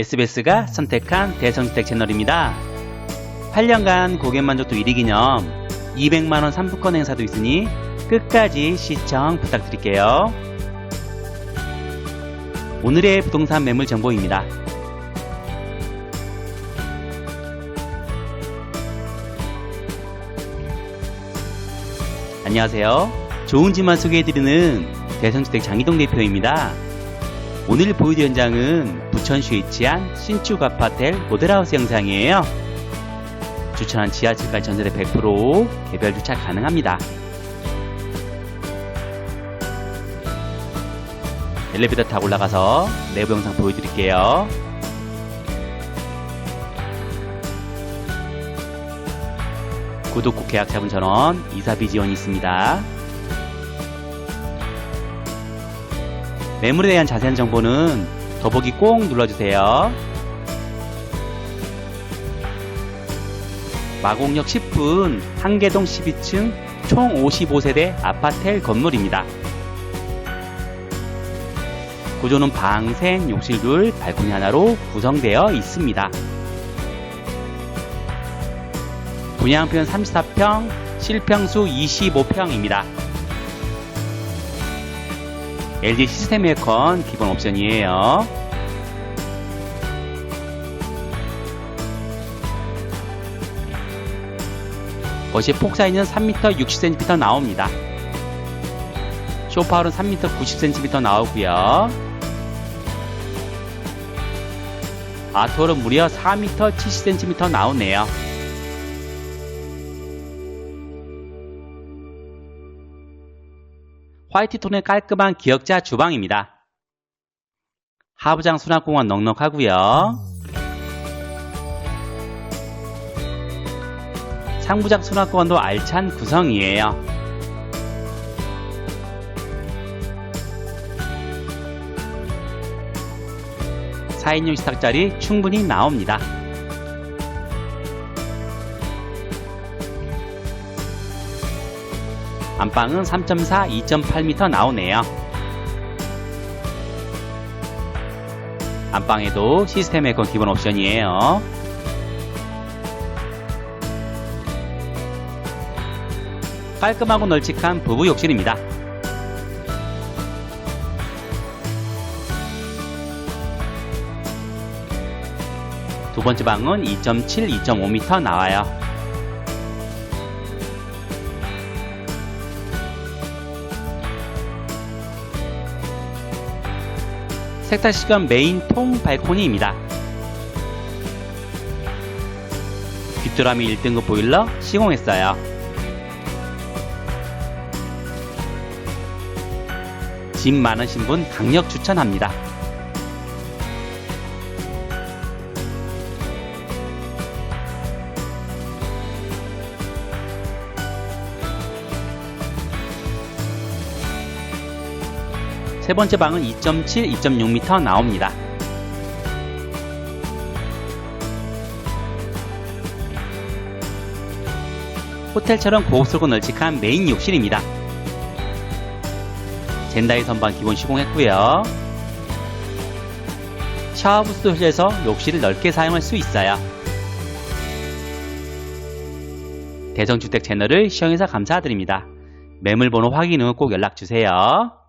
SBS가 선택한 대성주택 채널입니다. 8년간 고객만족도 1위 기념 200만원 상품권 행사도 있으니 끝까지 시청 부탁드릴게요. 오늘의 부동산 매물 정보입니다. 안녕하세요. 좋은 집만 소개해드리는 대성주택 장희동 대표입니다. 오늘 보여드릴 현장은 부천시에 위치한 신축 아파트 모델하우스 영상이에요. 주차한 지하철까지 전세대 100% 개별 주차 가능합니다. 엘리베이터 타고 올라가서 내부 영상 보여드릴게요. 구독 후 계약 자분 전원 이사비 지원이 있습니다. 매물에 대한 자세한 정보는 더보기 꼭 눌러주세요. 마곡역 10분 한계동 12층 총 55세대 아파트 건물입니다. 구조는 방, 생, 욕실 둘, 발코니 하나로 구성되어 있습니다. 분양평 34평, 실평수 25평입니다. LG 시스템 에어컨 기본 옵션이에요. 거실 폭 사이즈는 3m 60cm 나옵니다. 쇼파홀은 3m 90cm 나오고요. 아트홀은 무려 4m 70cm 나오네요. 화이트톤의 깔끔한 기역자 주방입니다. 하부장 수납공간 넉넉하고요. 상부장 수납공간도 알찬 구성이에요. 사인용 식탁자리 충분히 나옵니다. 안방은 3.4, 2.8m 나오네요. 안방에도 시스템 에어컨 기본 옵션이에요. 깔끔하고 널찍한 부부 욕실입니다. 두 번째 방은 2.7, 2.5m 나와요. 색탈 시간 메인 통 발코니입니다. 뒷드라미 1등급 보일러 시공했어요. 집 많으신 분 강력 추천합니다. 세 번째 방은 2.7, 2.6m 나옵니다. 호텔처럼 고급스럽고 널찍한 메인 욕실입니다. 젠다이 선반 기본 시공했고요. 샤워부스도 설치해서 욕실을 넓게 사용할 수 있어요. 대성주택 채널을 시청해서 감사드립니다. 매물번호 확인 후 꼭 연락주세요.